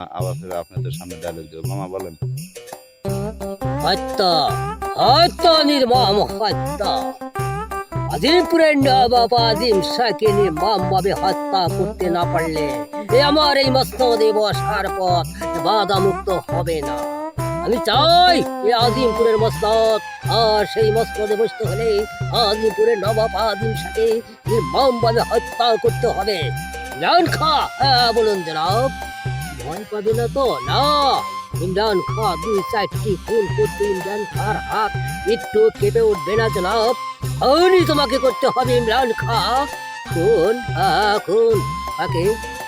আবার আপনাদের সামনে মামা, বলেন। হত্যা করতে না পারলে আমার এই মস্ত দিবস আর পথ বাধা মুক্ত হবে না। আমি চাই এই আজিমপুরের মস্তক আর সেই মস্তদে বসতে হলে আজিমপুরের নবাব আজিম শাহকে নির্মম হত্যা করতে হবে। ইমরান খা হ্যাঁ বলুন জনাব। ভয় পাবে না। তো না ইমরান খা দুই চারটি খুন করতে ইমরান খার হাত, একটু কেঁপে উঠবে না জনাব? খুনই তোমাকে করতে হবে ইমরান খা। খুন হ্যাঁ খুন। তাকে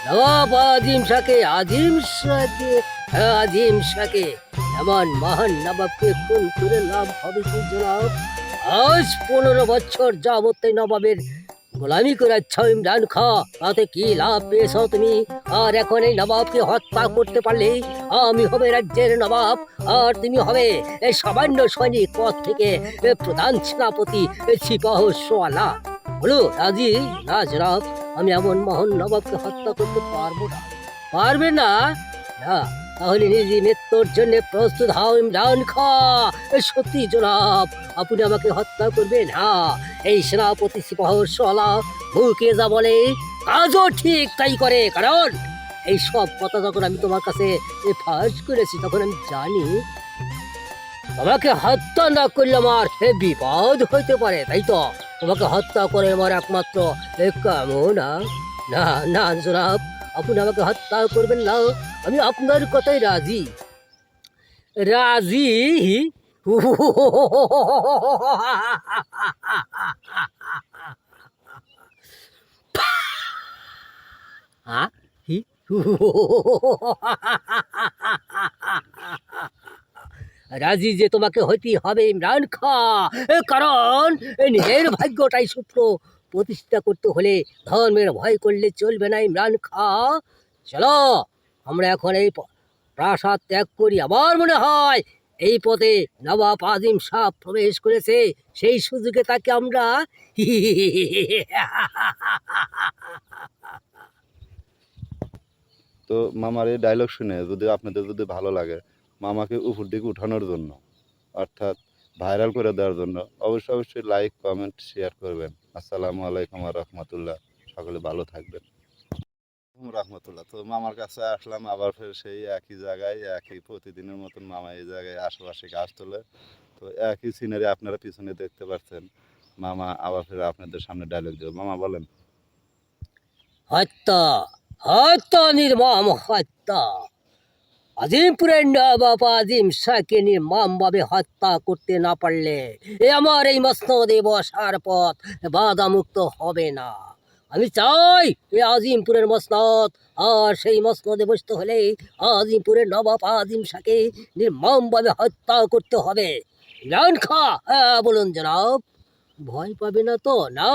নবাব আজিম শাহকে আজিম শাহকে হ্যাঁ আজিম শাহকে এমন মহান নবাবকে খুন করে লাভ হবে কি জনাব? আজ পনেরো বছর যাবত নবাবের গোলামি করাচ্ছ ইমরান খা, তাতে কি লাভ পেয়েছ তুমি? আর এখন এই নবাবকে হত্যা করতে পারলে আমি হবে রাজ্যের নবাব, আর তুমি হবে এই সামান্য সৈনিক পদ থেকে প্রধান সেনাপতি সিপাহ সোয়ালা বলো, রাজি? না, জনাব, আমি এমন মহান নবাবকে হত্যা করতে পারব না। পারবে না? না। তাহলে নিজে মৃত্যুর জন্য প্রস্তুত হও ইমরান খা। সত্যি জনাব, আপনি আমাকে হত্যা করবেন হ্যাঁ এই সেনাপতি সিপাহ সোয়ালা মুখে যা বলে, কাজও ঠিক তাই করে, কারণ এই সব কথা যখন আমি তোমার কাছে ফাঁস করেছি, তখন আমি জানি তোমাকে হত্যা না করলে আমার এ বিপদ হইতে পারে, তাই তো? তোমাকে হত্যা করে আমার একমাত্র কামনা। না না জনাব, আপনি আমাকে হত্যা করবেন না। আমি আপনার কথাই রাজি। রাজি? হি রাজি যে তোমাকে হইতে হবে ইমরান খা। কারণ নিজের ভাগ্যটাই সূত্র প্রতিষ্ঠা করতে হলে ধর্মের ভয় করলে চলবে না ইমরান খা। চলো। আমরা এখন এই প্রাসাদ ত্যাগ করি। আমার মনে হয় এই পথে নবাব আজিম শাহ প্রবেশ করেছে। সেই সুযোগে তাকে আমরা তো মামার এই ডায়লগ শুনে যদি আপনাদের যদি ভালো লাগে, মামাকে উপর দিকে উঠানোর জন্য, অর্থাৎ ভাইরাল করে দেওয়ার জন্য অবশ্যই অবশ্যই লাইক কমেন্ট শেয়ার করবেন। আসসালামু আলাইকুম রহমতুল্লাহ। সকলে ভালো থাকবেন। রহমতুল্লাহ। তো মামার কাছে আসলাম, আবার ফের সেই একই জায়গায়, একই প্রতিদিনের মতন মামা এই জায়গায় আশেপাশে গাছ তোলে। তো একই সিনারি আপনারা পিছনে দেখতে পাচ্ছেন। মামা আবার ফের আপনাদের সামনে ডায়লগ দেবো। মামা, বলেন। হত্যা হত্যা নির্মম হত্যা। আজিম শাহকে নির্মমভাবে হত্যা করতে না পারলে এ আমার এই মস্ত দিবস আর পথ বাধামুক্ত হবে না। আমি চাই এ আজিমপুরের মসনদ, আর সেই মসনদে বসতে হলে আজিমপুরের নবাব আজিম শাহকে নির্মমভাবে হত্যা করতে হবে। ইমরান খা হ্যাঁ বলুন জনাব। ভয় পাবে না তো? না।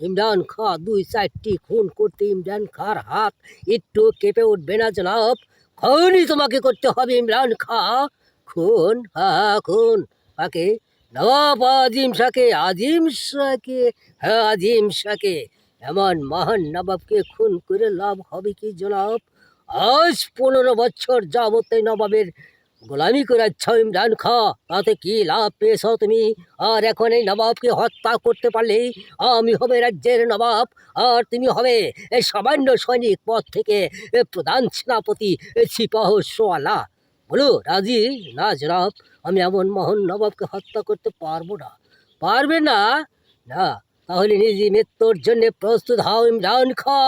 ইমরান খা, দুই চারটি খুন করতে ইমরান খার হাত একটু কেঁপে উঠবে না জনাব। খুনই তোমাকে করতে হবে ইমরান খা। খুন হ্যাঁ খুন। কাকে? নবাব আজিম শাকে আজিম শাকে হ্যাঁ আজিম শাহকে। এমন মহান নবাবকে খুন করে লাভ হবে কি জনাব? আজ পনেরো বছর যাবত নবাবের গোলামি করাচ্ছ ইমরান খা, তাতে কি লাভ পেয়েছ তুমি? আর এখন এই নবাবকে হত্যা করতে পারলেই আমি হবে রাজ্যের নবাব, আর তুমি হবে এই সামান্য সৈনিক পদ থেকে প্রধান সেনাপতি সিপাহ সোয়ালা বলো, রাজি? না জনাব, আমি এমন মহান নবাবকে হত্যা করতে পারব না। পারবে না? না তাহলে নিজে মৃত্যুর জন্য প্রস্তুত হও ইমরান খা।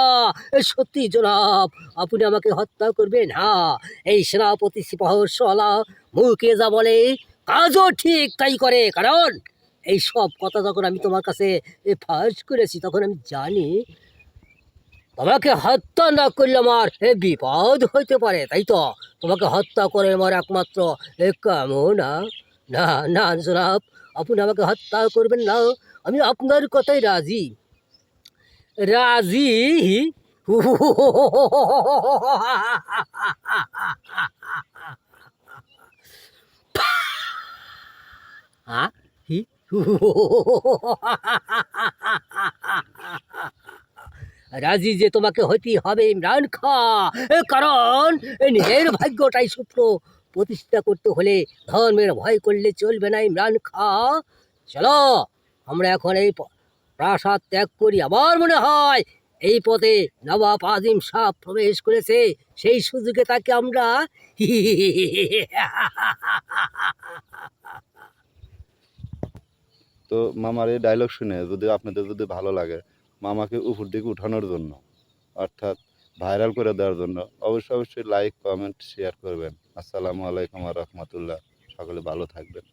সত্যি জনাব, আপনি আমাকে হত্যা করবেন হ্যাঁ এই সেনাপতি সিপাহ সোয়ালা মুখে যা বলে, কাজও ঠিক তাই করে, কারণ এই সব কথা যখন আমি তোমার কাছে ফাঁস করেছি, তখন আমি জানি তোমাকে হত্যা না করলে আমার এ বিপদ হইতে পারে, তাই তো? তোমাকে হত্যা করে আমার একমাত্র এ কামনা। না না জনাব, আপনি আমাকে হত্যা করবেন না আমি আপনার কথাই রাজি। রাজি হি। রাজি যে তোমাকে হইতেই হবে ইমরান খা কারণ নিজের ভাগ্যটাই সূত্র প্রতিষ্ঠা করতে হলে ধর্মের ভয় করলে চলবে না ইমরান খা। চলো। আমরা এখন এই প্রাসাদ ত্যাগ করি। আবার মনে হয় এই পথে নবাব আজিম শাহ প্রবেশ করেছে। সেই সুযোগে তাকে আমরা তো মামার এই ডায়লগ শুনে যদি আপনাদের যদি ভালো লাগে, মামাকে উপর দিকে উঠানোর জন্য, অর্থাৎ ভাইরাল করে দেওয়ার জন্য, অবশ্যই অবশ্যই লাইক কমেন্ট শেয়ার করবেন। আসসালামু আলাইকুম আর রহমতুল্লাহ। সকলে ভালো থাকবেন।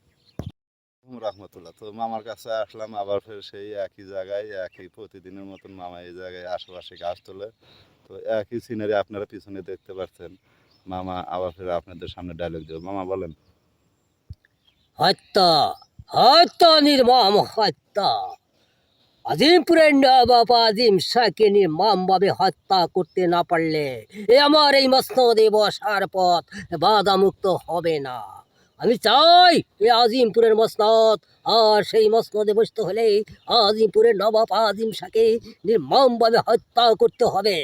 রহমতুল্লাহ। তো মামার কাছে আসলাম, আবার ফের সেই একই জায়গায়, একই প্রতিদিনের মতন মামা এই জায়গায় আশেপাশে গাছ তোলে। তো একই সিনারি আপনারা পিছনে দেখতে পাচ্ছেন। মামা আবার ফের আপনাদের সামনে ডায়লগ দেবো। মামা, বলেন। হত্যা হত্যা নির্মম হত্যা আজিমপুরের নবাব আজিম শাহকে নির্মমভাবে হত্যা করতে না পারলে এ আমার এই মসনদে বসার পথ বাধামুক্ত হবে না। আমি চাই এই আজিমপুরের মসনদ, আর সেই মসনদে বসতে হলে আজিমপুরের নবাব আজিম শাহকে নির্মমভাবে হত্যা করতে হবে।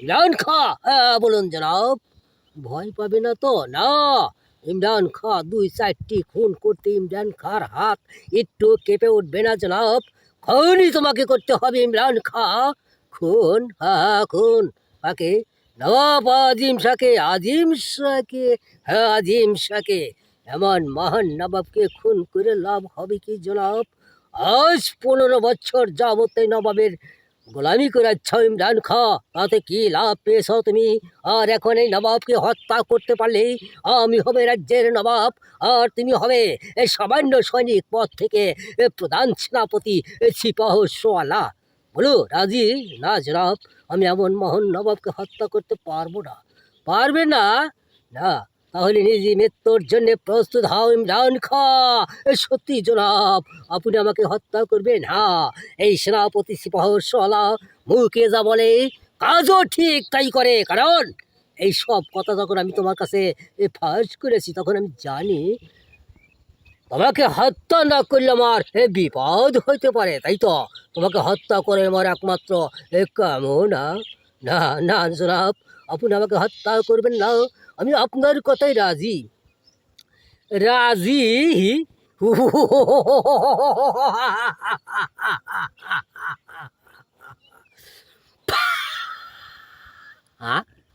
ইমরান খা হ্যাঁ বলুন জনাব। ভয় পাবে না তো? না। ইমরান খা, দুই চারটি খুন করতে ইমরান খার হাত একটু কেঁপে উঠবে না জনাব। খুনই তোমাকে করতে হবে ইমরান খা। খুন হ্যাঁ খুন। কাকে? নবাব আজিম শাহকে আজিম শাহকে হ্যাঁ আজিম শাহকে। এমন মহান নবাবকে খুন করে লাভ হবে কি জনাব? আজ পনেরো বছর যাবত নবাবের গোলামি করাচ্ছ ইমরান খা, তাতে কি লাভ পেয়েছ তুমি? আর এখন এই নবাবকে হত্যা করতে পারলেই আমি হবে রাজ্যের নবাব, আর তুমি হবে এই সামান্য সৈনিক পদ থেকে প্রধান সেনাপতি সিপাহ সোয়ালা বলো, রাজি? না জনাব, আমি এমন মহান নবাবকে হত্যা করতে পারব না। পারবে না? না তাহলে নিজে মৃত্যুর জন্য প্রস্তুত হও ইমরান খা। সত্যি জনাব, আপনি আমাকে হত্যা করবেন হ্যাঁ। এই সেনাপতি সিপাহ সোয়ালা মুখে যা বলে, কাজও ঠিক তাই করে, কারণ এই সব কথা যখন আমি তোমার কাছে ফাঁস করেছি, তখন আমি জানি তোমাকে হত্যা না করলে আমার বিপদ হইতে পারে, তাই তো? তোমাকে হত্যা করে আমার একমাত্র কামনা। না না জনাব আপনি আমাকে হত্যা করবেন না, আমি আপনার কথাই রাজি। রাজি?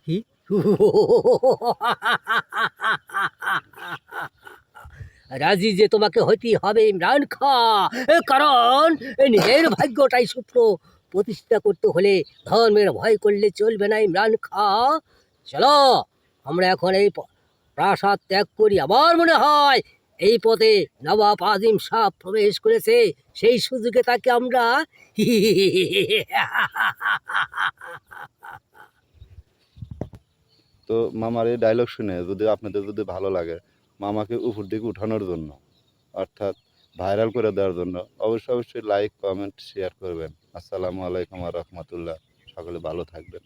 হি? রাজি যে তোমাকে হইতে হবে ইমরান খা কারণ নিজের ভাগ্যটাই সূত্র প্রতিষ্ঠা করতে হলে ধর্মের ভয় করলে চলবে না ইমরান খা। চলো, আমরা এখন এই প্রাসাদ ত্যাগ করি। আবার মনে হয় এই পথে নবাব আজিম শাহ প্রবেশ করেছে। সেই সুযোগে তাকে আমরা তো মামার এই ডায়লগ শুনে যদি আপনাদের যদি ভালো লাগে, মামাকে উপর দিকে উঠানোর জন্য, অর্থাৎ ভাইরাল করে দেওয়ার জন্য, অবশ্যই অবশ্যই লাইক কমেন্ট শেয়ার করবেন। আসসালামু আলাইকুম আর রহমতুল্লাহ। সকলে ভালো থাকবেন।